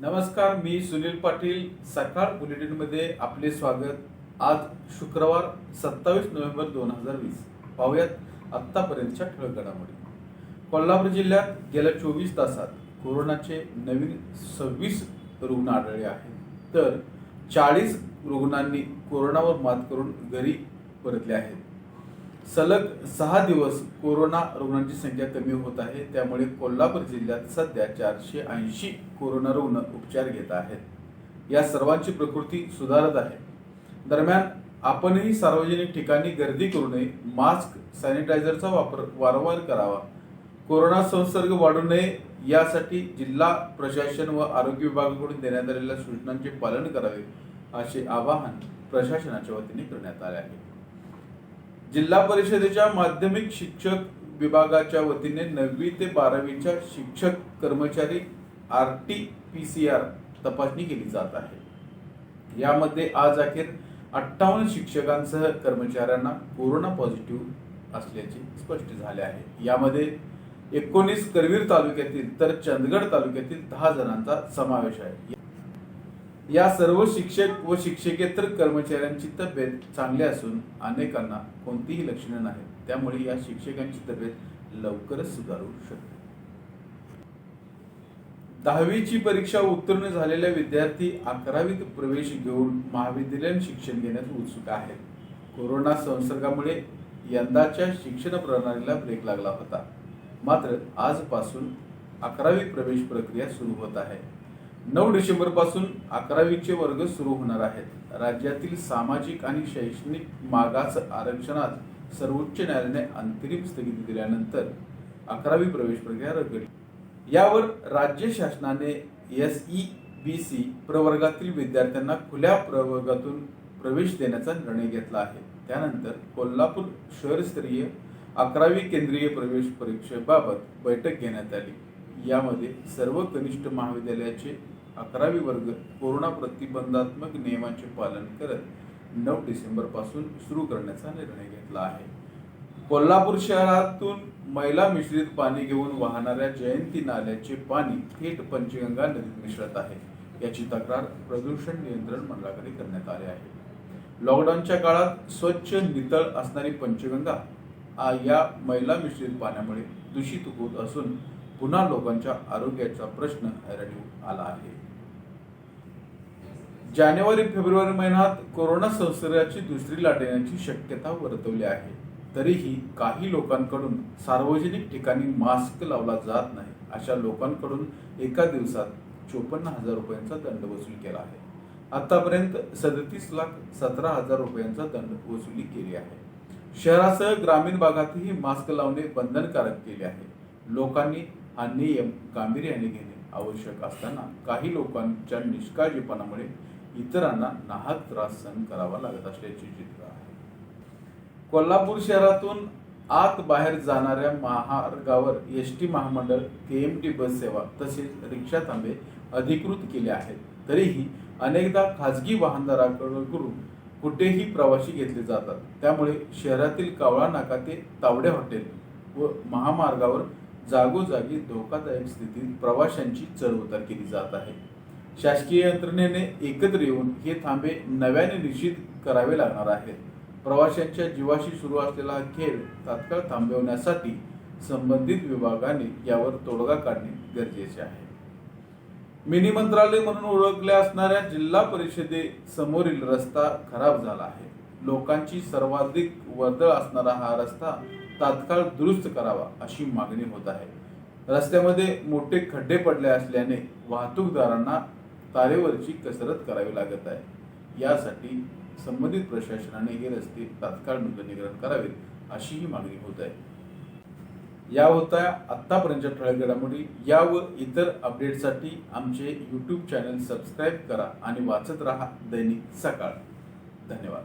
नमस्कार मी सुनील पाटील सकाळ बुलेटिनमध्ये आपले स्वागत. आज शुक्रवार सत्तावीस नोव्हेंबर दोन हजार वीस. पाहूयात आत्तापर्यंतच्या ठळक घडामोडी कोल्हापूर जिल्ह्यात गेल्या चोवीस तासात कोरोनाचे नवीन सव्वीस रुग्ण आढळले आहेत. तर चाळीस रुग्णांनी कोरोनावर मात करून घरी परतले आहेत. सलग सहा दिवस कोरोना रुग्णांची संख्या कमी होत आहे. त्यामुळे कोल्हापूर जिल्ह्यात सध्या चारशे ऐंशी कोरोना रुग्ण उपचार घेत आहेत. या सर्वांची प्रकृती सुधारत आहे. दरम्यान आपणही सार्वजनिक ठिकाणी गर्दी करू नये मास्क सॅनिटायझरचा वापर वारंवार करावा. कोरोना संसर्ग वाढू नये यासाठी जिल्हा प्रशासन व आरोग्य विभागाकडून देण्यात आलेल्या सूचनांचे पालन करावे असे आवाहन प्रशासनाच्या वतीने करण्यात आले आहे. जिल्हा परिषदेच्या माध्यमिक शिक्षक विभागाच्या वतीने नववी ते बारावीच्या शिक्षक कर्मचारी R T P C R तपासणी केली जात आहे. यामध्ये आज अखेर अठ्ठावन्न शिक्षकांसह कर्मचाऱ्यांना कोरोना पॉझिटिव्ह असल्याचे स्पष्ट झाले आहे. यामध्ये एकोणीस करवीर तालुक्यातील तर चंदगड तालुक्यातील दहा जणांचा समावेश आहे. या सर्व शिक्षक व शिक्षकेतर कर्मचाऱ्यांची तब्येत चांगली असून अनेकांना कोणतीही लक्षणे नाहीत. त्यामुळे या शिक्षकांची तब्येत लवकरच सुधारू शकते. दहावीची परीक्षा उत्तीर्ण झालेल्या विद्यार्थी अकरावीत प्रवेश घेऊन महाविद्यालयीन शिक्षण घेण्यास उत्सुक आहेत. कोरोना संसर्गामुळे यंदाच्या शिक्षण प्रणालीला ब्रेक लागला होता. मात्र आजपासून अकरावी प्रवेश प्रक्रिया सुरू होत आहे. नऊ डिसेंबरपासून अकरावीचे वर्ग सुरू होणार आहेत. राज्यातील सामाजिक आणि शैक्षणिक मागास आरक्षणात सर्वोच्च न्यायालयाने अंतरिम स्थगिती दिल्यानंतर अकरावी प्रवेश प्रक्रिया रखडली. यावर राज्य शासनाने एस ई बी सी प्रवर्गातील विद्यार्थ्यांना खुल्या प्रवर्गातून प्रवेश देण्याचा निर्णय घेतला आहे. त्यानंतर कोल्हापूर शहरस्तरीय अकरावी केंद्रीय प्रवेश परीक्षेबाबत बैठक घेण्यात आली. यामध्ये सर्व कनिष्ठ महाविद्यालयाचे अकरावी वर्ग कोरोना प्रतिबंधात्मक नियमांचे पालन करत नऊ डिसेंबरपासून सुरू करण्याचा निर्णय घेतला आहे. कोल्हापूर शहरातून मैला मिश्रित पाणी घेऊन वाहणाऱ्या जयंती नाल्याचे पाणी थेट पंचगंगा नदीत मिसळत आहे. याची तक्रार प्रदूषण नियंत्रण मंडळाकडे करण्यात आली आहे. लॉकडाऊनच्या काळात स्वच्छ नितळ असणारी पंचगंगा या मैला मिश्रित पाण्यामुळे दूषित होत असून पुन्हा लोकांच्या आरोग्याचा प्रश्न हैराणी आला आहे. जानेवारी फेब्रुवारी महिन्यात कोरोना संसर्गाची दुसरी लाट येण्याची शक्यता वर्तवली आहे. तरीही काही लोकांकडून सार्वजनिक ठिकाणी मास्क लावला जात नाही. अशा लोकांकडून एका दिवसात चोपन्न हजार रुपयांचा दंड वसूल केला आहे. आतापर्यंत सदतीस लाख सतरा हजार रुपयांचा दंड वसुली केली आहे. शहरासह ग्रामीण भागातही मास्क लावणे बंधनकारक केले आहे. लोकांनी हा नियम गांभीर्याने घेणे आवश्यक असताना काही लोकांच्या निष्काळजीपणामुळे इतरांना नाहक त्रास सहन करावा लागत असल्याचे चित्र आहे. कोल्हापूर शहरातून आत बाहेर जाणाऱ्या महामार्गावर एस टी महामंडळ के एम टी बस सेवा तसेच रिक्षा थांबे अधिकृत केले आहेत. तरीही अनेकदा खाजगी वाहनदाराकडून कुठेही प्रवासी घेतले जातात. त्यामुळे शहरातील कावळा नाका ते तावडे हॉटेल व महामार्गावर जागोजागी धोकादायक स्थितीत प्रवाशांची चढउतार केली जात आहे. शासकीय यंत्रणेने एकत्र येऊन हे थांबे नव्याने निश्चित करावे लागणार आहेत प्रवाशांच्या जीवाशी सुरू असलेला हा खेळ तात्काळ थांबवण्यासाठी संबंधित विभागाने यावर तोडगा काढणे गरजेचे आहे. मिनी मंत्रालय म्हणून ओळखल्या असणाऱ्या जिल्हा परिषदे समोरील रस्ता खराब झाला आहे. लोकांची सर्वाधिक वर्दळ असणारा हा रस्ता तात्काळ दुरुस्त करावा अशी मागणी होत आहे. रस्त्यामध्ये मोठे खड्डे पडले असल्याने वाहतूकदारांना तारेवरची कसरत करावी लागत आहे. यासाठी संबंधित प्रशासनाने हे रस्ते तात्काळ नूतनीकरण करावेत अशीही मागणी होत आहे. या होत्या आत्तापर्यंतच्या ठळक घडामोडी. या व इतर अपडेटसाठी आमचे यूट्यूब चॅनल सबस्क्राईब करा आणि वाचत राहा दैनिक सकाळ. धन्यवाद.